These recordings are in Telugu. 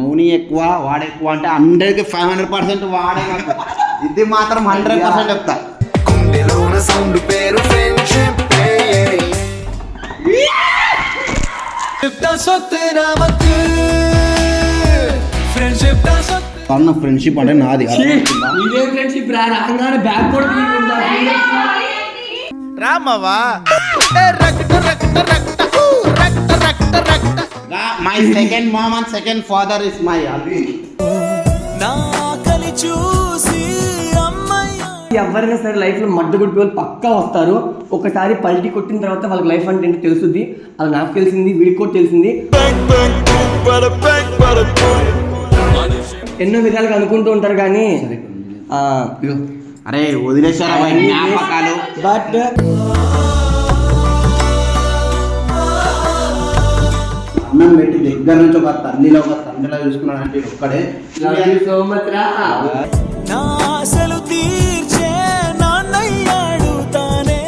మౌని ఎక్కువ వాడు ఎక్కువ అంటే హండ్రెడ్కి ఫైవ్ హండ్రెడ్ పర్సెంట్ వాడే ఇది మాత్రం హండ్రెడ్ పర్సెంట్ చెప్తా. సౌండ్ పేరు అన్న ఫ్రెండ్షిప్ అంటే నాది. ఫ్రెండ్షిప్ రామవా రక్త రక్త రక్త. My second mom and second father is my అవి నాకలి చూసి ఎవరైనా సరే లైఫ్లో మడ్డ కొట్టి వాళ్ళు పక్కా వస్తారు. ఒకసారి పల్టీ కొట్టిన తర్వాత వాళ్ళకి లైఫ్ అంటే ఏంటో తెలుస్తుంది అది నాకు తెలిసింది వీడికి కూడా తెలిసింది. ఎన్నో విధాలుగా అనుకుంటూ ఉంటారు కానీ అరే వదిలేశారా బట్ అన్నం పెట్టి దగ్గర నుంచి ఒక తల్లిలో ఒక తండ్రిలో చూసుకున్నాడు అంటే ఒక్కడే. సో మచ్ రా. నాసలు తీర్చే నాన్నయ్యాడు తానే.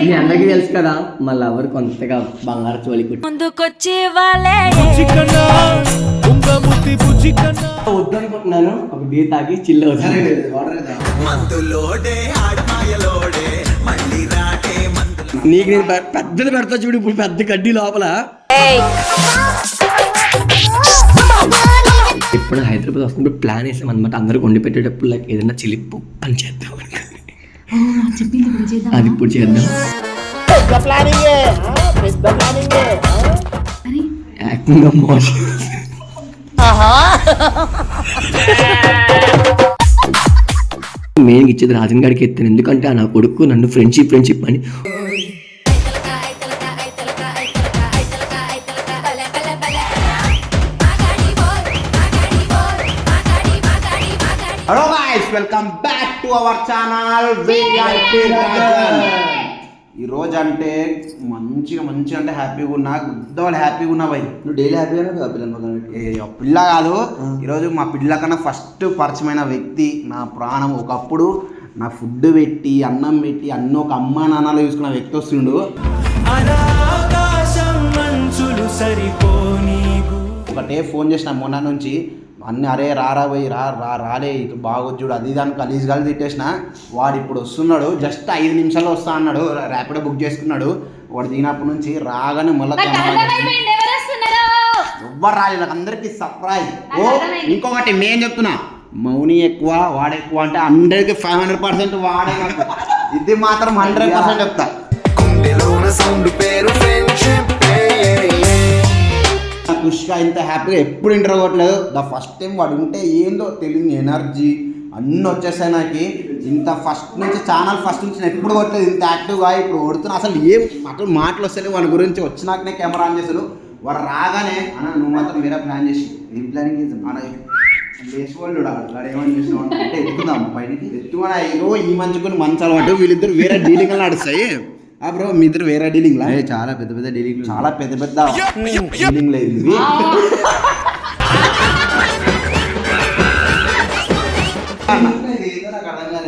మీ అందరికీ తెలుసు కదా మళ్ళీ ఎవరు కొంతగా బంగారు చోలి కుట్టి ముందుకొచ్చే వాళ్ళే. వద్దనుకుంటున్నాను. ఒక బీర్ తాగి చిల్ అవుతాను మందులోడే ఆడ్మాయలోడే మళ్ళీ రాటే మందులో. నీకు నేను పెద్దది పెడతా చూడు ఇప్పుడు పెద్ద గడ్డి లోపల. ఇప్పుడు హైదరాబాద్ వస్తున్నప్పుడు ప్లాన్ వేసాం అనమాట అందరికి వండి పెట్టేటప్పుడు లైక్ ఏదైనా చిలిప్పు అని చేద్దాం అది ఇప్పుడు చేద్దాం. మెయిన్ ఇచ్చేది రాజన్ గారికి ఎత్తాను. ఎందుకంటే ఆ నా కొడుకు నన్ను ఫ్రెండ్షిప్ ఫ్రెండ్షిప్ అని guys welcome back to our channel VIP ఈ రోజు అంటే మంచిగా మంచిగా అంటే హ్యాపీగా ఉన్నా గుద్దవాళ్ళు హ్యాపీగా ఉన్నా భయ్ నువ్వు డైలీ హ్యాపీగానే కదా పిల్లలు పిల్ల కాదు. ఈరోజు మా పిల్ల కన్నా ఫస్ట్ పరిచయమైన వ్యక్తి నా ప్రాణం ఒకప్పుడు నా ఫుడ్ పెట్టి అన్నం పెట్టి అన్న ఒక అమ్మ నాన్నలు చూసుకున్న వ్యక్తి వస్తుండు. ఆకాశం మంచులు సరిపోనీగు ఒకటే ఫోన్ చేసిన మొన్న నుంచి అన్ని అరే రారా పోయి రా రా రాలే ఇటు బాగొచ్చు చూడు అది దాని గలీజ్ గలీజ్ తిట్టేసిన వాడు ఇప్పుడు వస్తున్నాడు జస్ట్ ఐదు నిమిషాలు వస్తా అన్నాడు ర్యాపిడో బుక్ చేసుకున్నాడు వాడు దిగినప్పటి నుంచి రాగానే మళ్ళీ ఎవ్వరు రాలేదు నాకు అందరికి సర్ప్రైజ్ ఓ ఇంకొకటి నేను చెప్తున్నా మౌని ఎక్కువ వాడు ఎక్కువ అంటే హండ్రెడ్కి ఫైవ్ హండ్రెడ్ పర్సెంట్ వాడే నాకు. ఇది మాత్రం హండ్రెడ్ పర్సెంట్ చెప్తా. సౌండ్ పేరు ఫ్రెండ్షిప్ నాకు ఇంత హ్యాపీగా ఎప్పుడు ఇంటర్ అవ్వట్లేదు. ద ఫస్ట్ టైం వాడు ఉంటే ఏందో తెలియని ఎనర్జీ. అన్నీ వచ్చేసాయి నాకు. ఇంత ఫస్ట్ నుంచి ఛానల్ ఫస్ట్ నుంచి నేను ఎప్పుడు కొట్టలేదు ఇంత యాక్టివ్గా ఇప్పుడు కొడుతున్నా అసలు ఏం అసలు మాటలు వస్తలే వాడి గురించి వచ్చినాకనే కెమెరా ఆన్ చేశారు. వాడు రాగానే అన్న నువ్వు మాత్రం వేరే ప్లాన్ చేసి ఏం ప్లానింగ్ చేసి మన వేసుకోవాలి వాడు ఏమని చేసినావు అంటే ఎత్తుకుందాం. పైనకి ఎత్తుకున్నా అయ్యో ఈ కొన్ని మంచాలు అంటే వీళ్ళిద్దరు వేరే డీలింగ్ నడుస్తాయి. ఆ బ్రో మీ ఇద్దరు వేరే డీలింగ్ ఏ, చాలా పెద్ద పెద్ద డైలీ చాలా పెద్ద పెద్ద డీలింగ్ లేదు ఇవి.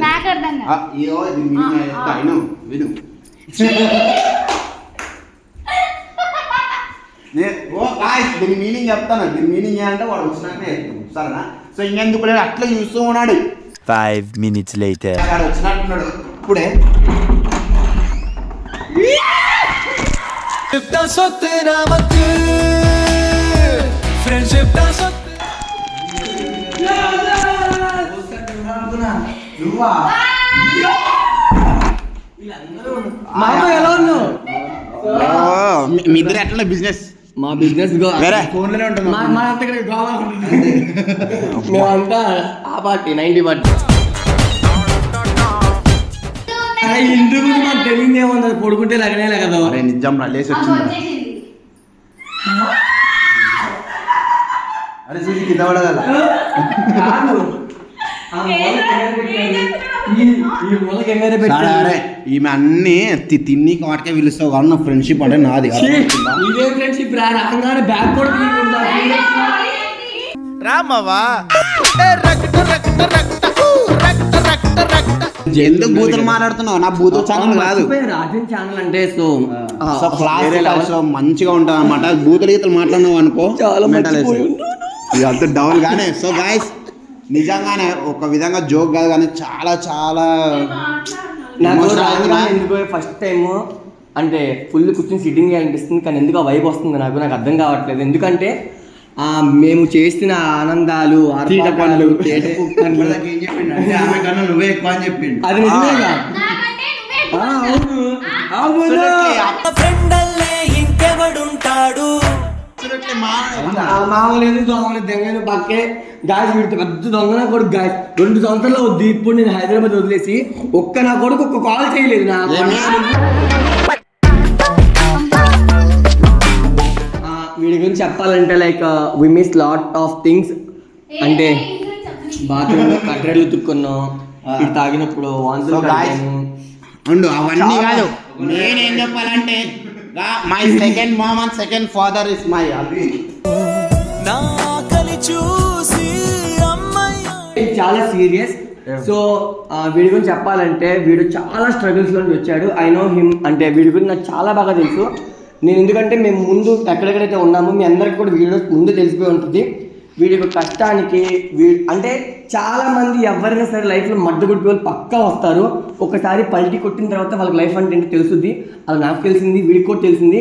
నాకు అర్థం కాదు. ఆ, ఇదో విను. విను నే- ఓ దీని మీనింగ్ చెప్తాను. దీని మీనింగ్ ఏంటంటే వాడు వచ్చినాకనే చెప్తాను సరేనా? సో ఇంకెందుకు లేదు అట్లా చూస్తూ ఉన్నాడు. Minutes later. వాడు వచ్చినట్టున్నాడు ఇప్పుడే. మీ- ఇద్దరు ఎట్లా బిజినెస్ మా బిజినెస్ ఫోన్లోనే ఉంటాం మా అంతా ఉంటుంది. ఆ పార్టీ నైన్టీ పార్టీ ఇంటి గురించి మాకు తెలియదు ఏముంది? అది పడుకుంటే లగనే కదా. అరే నిజం రా లేసి మాకు వచ్చింది. అరే చూసి కింద పడగల. ఈమె అన్ని తిన్ని వాటికే పిలుస్తావు కానీ నా ఫ్రెండ్షిప్ అంటే నాది? ఇదే ఫ్రెండ్షిప్ రా రాగానే కూడా తీసుకుంటా రామవా రక్త రక్త రక్త ఎందుకు బూతులు మాట్లాడుతున్నావు? నా బూతులు ఛానల్ కాదు. రాజన్ ఛానల్ అంటే సో సో క్లాస్ సో మంచిగా ఉంటుంది అనమాట బూతులు గీతలు మాట్లాడినావు అనుకో చాలా. ఇదంతా డౌన్ గానే. సో గాయస్ నిజంగానే ఒక విధంగా జోక్ కాదు కానీ చాలా చాలా. ఎందుకో ఫస్ట్ టైం అంటే ఫుల్ కూర్చొని సిట్టింగ్ అనిపిస్తుంది కానీ ఎందుకు ఆ వైబ్ వస్తుంది నాకు. నాకు అర్థం కావట్లేదు. ఎందుకంటే మేము చేసిన ఆనందాలు తీట ఏం చెప్పిండు అంటే ఆమె కన్నా నువ్వే ఎక్కువ అని చెప్పిండు. అది నిజమేగా నాకంటే నువ్వే ఆ, ఎక్కువ అవును. అవును? ఫ్రెండల్లే ఇంకెవడుంటాడు? ఆ మామూలేదు దొంగలేదు దెంగలు? పక్కే గాయ వీడితో పెద్ద దొంగ నా కొడుకు గాయ రెండు సంవత్సరాలు వద్దు ఇప్పుడు నేను హైదరాబాద్ వదిలేసి ఒక్క నా కొడుకు ఒక్క కాల్ చేయలేదు నా చెప్పాలంటే like we miss lot of things అంటే బాత్రూమ్ కట్టెలు ఉతుక్కున్నాం. ఇది తాగినప్పుడు వాంతులు. ఉండు అవన్నీ కాదు. నేనేం చెప్పాలంటే my second mom and second father is my అవి నా కలి చూసి చాలా సీరియస్ సో వీడి గురించి చెప్పాలంటే వీడు చాలా స్ట్రగుల్స్ నుండి వచ్చాడు. ఐ నో హిమ్ అంటే వీడి గురించి నాకు చాలా బాగా తెలుసు. నేను ఎందుకంటే మేము ముందు ఎక్కడెక్కడైతే ఉన్నామో మీ అందరికి కూడా వీడియో ముందు తెలిసిపోయి ఉంటుంది. వీడి యొక్క కష్టానికి వీ అంటే చాలామంది ఎవరైనా సరే లైఫ్లో మడ్డ వాళ్ళు పక్కా వస్తారు. ఒకసారి పల్టీ కొట్టిన తర్వాత వాళ్ళకి లైఫ్ అంటే ఏంటో తెలుస్తుంది అది నాకు తెలిసింది వీడికి కూడా తెలిసింది.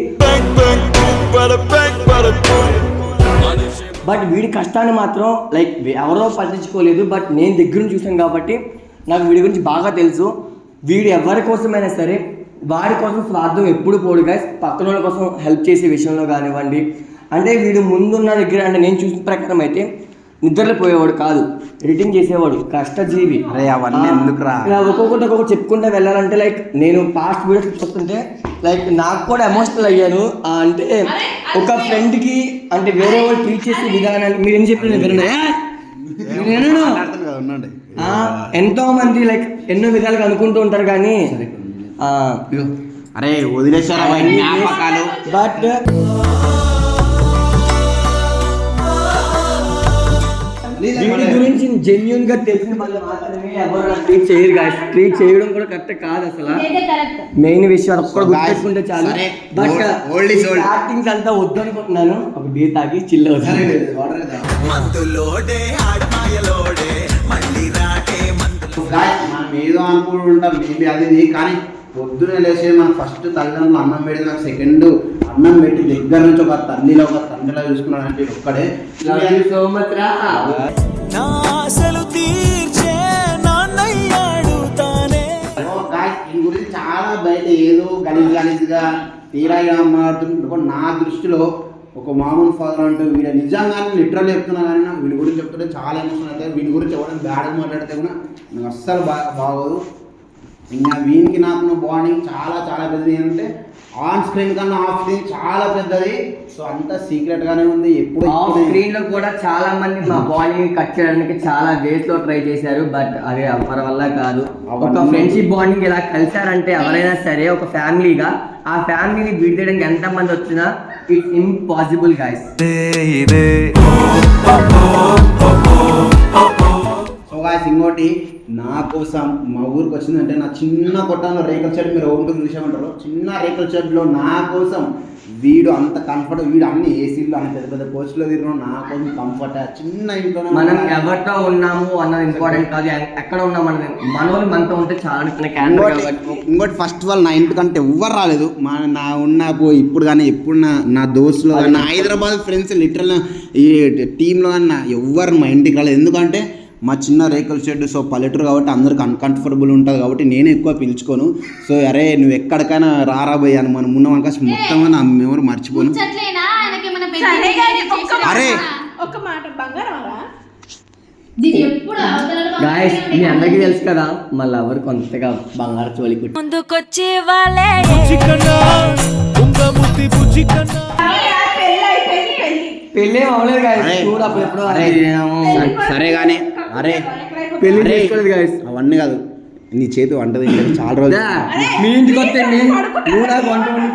బట్ వీడి కష్టాన్ని మాత్రం లైక్ ఎవరో పట్టించుకోలేదు. బట్ నేను దగ్గర నుంచి చూసాను కాబట్టి నాకు వీడి గురించి బాగా తెలుసు. వీడు ఎవరి కోసమైనా సరే వాడి కోసం స్వార్థం ఎప్పుడు పోడు గాయస్ పక్కన వాళ్ళ కోసం హెల్ప్ చేసే విషయంలో కానివ్వండి. అంటే వీడు ముందున్న దగ్గర అంటే నేను చూసిన ప్రకారం అయితే నిద్రలో పోయేవాడు కాదు. ఎడిటింగ్ చేసేవాడు కష్టజీవి. అరే అవన్నీ ఆ, ఎందుకురా? ఇలా ఒక్కొక్కటి ఒక్కొక్కటి చెప్పుకుంటూ వెళ్ళాలంటే లైక్ నేను పాస్ట్ వీడియోస్ చూస్తుంటే లైక్ నాకు కూడా ఎమోషనల్ అయ్యాను. అంటే ఒక ఫ్రెండ్కి అంటే వేరే వాళ్ళు ట్రీట్ చేసే విధానాన్ని మీరు ఏం చెప్పిన వినండి ఎంతో మంది లైక్ ఎన్నో విధాలుగా అనుకుంటూ ఉంటారు కానీ అరే వదిలేశారా జ్ఞాపకాలు బట్ వీటి గురించి జెన్యున్గా తెలిసిన వాళ్ళు మాత్రమే ఎవరు ట్రీట్ చేయరు గాయస్ ట్రీట్ చేయడం కూడా కరెక్ట్ కాదు అసలు. మెయిన్ విషయం guys, గుర్తుపెట్టుకుంటే చాలు. బట్. యాక్టింగ్స్ అంతా వద్దనుకుంటున్నాను. ఒక బీర్ తాగి చిల్ అవుతాను మందు మనం ఏదో అనుకుంటుంటాం మేబీ అది కానీ పొద్దునే లేచి మనం ఫస్ట్ తల్లిదండ్రులు అన్నం పెడితే నాకు సెకండ్ అన్నం పెట్టి దగ్గర నుంచి ఒక తల్లిలో ఒక తండ్రిలో చూసుకున్నాడు అంటే ఒక్కడే. దీని గురించి చాలా బయట ఏదో గలీజ్ గలీజ్గా తీరాగా మాట్లాడుతుంటే నా దృష్టిలో ఒక మామూలు ఫాదర్ అంటూ వీడు నిజంగానే లిటరల్ చెప్తున్నా కానీ నాకు వీడి గురించి చెప్తుంటే చాలా ఎమోషన్ అవుతాయి వీడి గురించి ఎవరైనా బ్యాడ్గా మాట్లాడితే కూడా నాకు అస్సలు బా బాగోదు. ఇంకా వీనికి నాకు బాండింగ్ చాలా చాలా పెద్దది. ఏంటంటే ఆన్ స్క్రీన్ కన్నా ఆఫ్ స్క్రీన్ చాలా పెద్దది. సో అంతా సీక్రెట్ గానే ఉంది. ఎప్పుడు ఆఫ్ స్క్రీన్లో కూడా చాలా మంది మా బాడీ కట్ చేయడానికి చాలా వేస్లో ట్రై చేశారు. బట్ అది ఎవరి వల్ల కాదు. ఒక ఫ్రెండ్షిప్ బాండింగ్ ఇలా కలిసారంటే ఎవరైనా సరే ఒక ఫ్యామిలీగా ఆ ఫ్యామిలీని విడిచేయడానికి ఎంత మంది వచ్చినా ఇట్స్ ఇంపాసిబుల్ గాయస్ గాయస్ ఇంకోటి నా కోసం మా ఊరికి వచ్చిందంటే నా చిన్న కొట్టంలో రేకుల షెడ్ మీరు ఉంటుంది చూసామంటారు. చిన్న రేకుల షెడ్లో నా కోసం వీడు అంత కంఫర్ట్ వీడు అన్ని ఏసీలు అన్ని పెద్ద పెద్ద కోచ్లో తిరిగిన నా కోసం కంఫర్ట్ చిన్న ఇంట్లో మనం ఎవరితో ఉన్నాము అన్నది ఇంపార్టెంట్ కాదు. ఎక్కడ ఉన్నాం అన్నది మన వాళ్ళు మనతో ఉంటే చాలా. ఇంకోటి ఫస్ట్ ఆఫ్ ఆల్ నా ఇంటికంటే ఎవ్వరు రాలేదు. మా నా ఉన్న ఇప్పుడు కానీ ఎప్పుడు నా నా దోస్తులు కానీ నా హైదరాబాద్ ఫ్రెండ్స్ లిటరల్ ఈ టీంలో కానీ నా ఎవ్వరు మా ఇంటికి రాలేదు. ఎందుకంటే మా చిన్న రేకుల షెడ్ సో పల్లెటూరు కాబట్టి అందరికి అన్కంఫర్టబుల్ ఉంటుంది కాబట్టి నేను ఎక్కువ పిలుచుకోను. సో అరే నువ్వు ఎక్కడికైనా రారా పోయి అని మనం ఉన్నాం అనుక మొత్తం నా ఎవరు మర్చిపోను. అరే. ఒక్క మాట గాయస్ మీ అందరికీ తెలుసు కదా మా లవర్ కొంతగా బంగారు చోలి కుట్టి ముందుకొచ్చి వాళ్ళే. పెళ్ళి అవ్వలేదు గాయస్ అరే. చూడు అప్పుడు ఎప్పుడో అరే. సరే- సరే కానీ అరే పెళ్ళి. చేసుకోలేదు గాయస్ అవన్నీ కాదు. నీ చేతి వంట తింటే చాలా రోజులు. మీ ఇంటికి వస్తే నువ్వు నాకు వంట. రోజు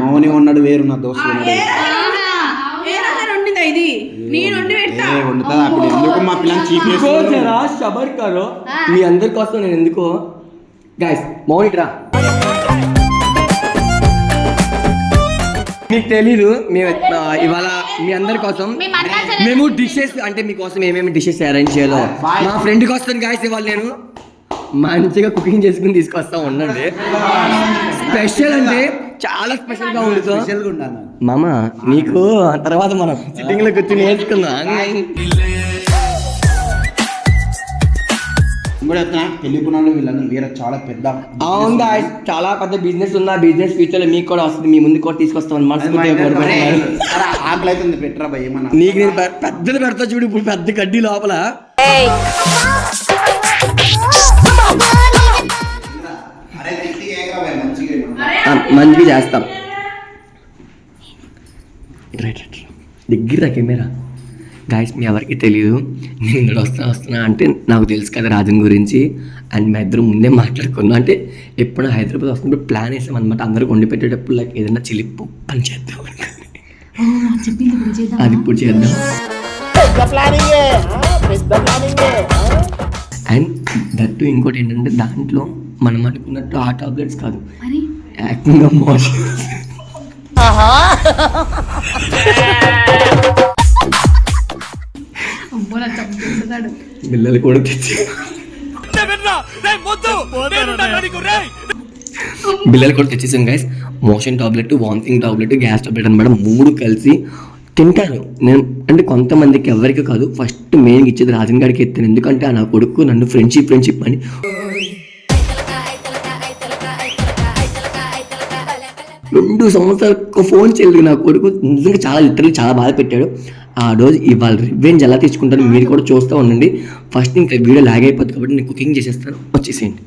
మౌని ఉన్నాడు వేరు నా ఇది? నేను వండి పెడతా. అప్పుడు ఎందుకు మా పిల్లని చీప్ కోచరా షబర్ కరో మీ అందరి కోసం నేను ఎందుకో? గాయస్ మౌనిక్ రా మీకు తెలీదు మేము ఇవాళ మీ అందరి కోసం మేము డిషెస్ అంటే మీకోసం ఏమేమి డిషెస్ అరేంజ్ చేయాలో? మా ఫ్రెండ్కి వస్తాను గాయస్ ఇవాళ నేను. మంచిగా కుకింగ్ చేసుకుని తీసుకొస్తా ఉండండి. స్పెషల్ అంటే చాలా స్పెషల్గా వండుతాం స్పెషల్గా ఉండాలి. మామ నీకు ఆ తర్వాత మనం సిట్టింగ్లో కూర్చొని నేర్చుకుందాం ఇంకోటి చెప్తున్నా పెళ్ళి పునాలు వీళ్ళందరూ వేరే చాలా పెద్ద అవును చాలా పెద్ద బిజినెస్ ఉన్న బిజినెస్ ఫ్యూచర్లో మీకు కూడా వస్తుంది. మీ ముందు కూడా తీసుకొస్తామని అరే, ఆకలి అవుతుంది పెట్టరా భయ్ ఏమన్నా? నీకు నేను పెద్దది పెడతా చూడు ఇప్పుడు పెద్ద గడ్డి లోపల. మంచిగా. ఆ, చేస్తాం. దగ్గర కెమెరా. గాయస్ మీ ఎవరికి తెలియదు నేను ఇక్కడ వస్తున్నా వస్తున్నా అంటే నాకు తెలుసు కదా రాజన్ గురించి. అండ్ మా ఇద్దరు ముందే మాట్లాడుకున్నాం. అంటే ఎప్పుడు హైదరాబాద్ వస్తున్నప్పుడు ప్లాన్ వేసాం అనమాట అందరికి వండి పెట్టేటప్పుడు లైక్ ఏదైనా చిలిప్పు పని చేద్దాం. అది ఇప్పుడు చేద్దాం. అండ్ దట్టు ఇంకోటి ఏంటంటే దాంట్లో మనం అనుకున్నట్టు ఆ టాబ్లెట్స్ కాదు. ఏకంగా మోషన్స్ చంపేస్తాడు పిల్లలు కూడా తెచ్చి బిల్లలు కూడా తెచ్చేసాం guys motion tablet vomiting tablet gas tablet అనమాట మూడు కలిసి తింటాను నేను అంటే కొంతమందికి ఎవరికి కాదు ఫస్ట్ మెయిన్ ఇచ్చేది రాజన్ గారికి ఎత్తాను ఎందుకంటే ఆ నా కొడుకు నన్ను ఫ్రెండ్షిప్ ఫ్రెండ్షిప్ అని. రెండు సంవత్సరాలకు ఫోన్ చేయలేదు. నా కొడుకు నిజంగా చాలా లిటరల్లీ చాలా బాధ పెట్టాడు. ఆ రోజు ఇవాళ రివెంజ్ ఎలా తీసుకుంటారో మీరు కూడా చూస్తూ ఉండండి. ఫస్ట్ ఇంకా వీడియో లాగ్ అయిపోతుంది కాబట్టి నేను కుకింగ్ చేసేస్తాను. వచ్చేసేయండి.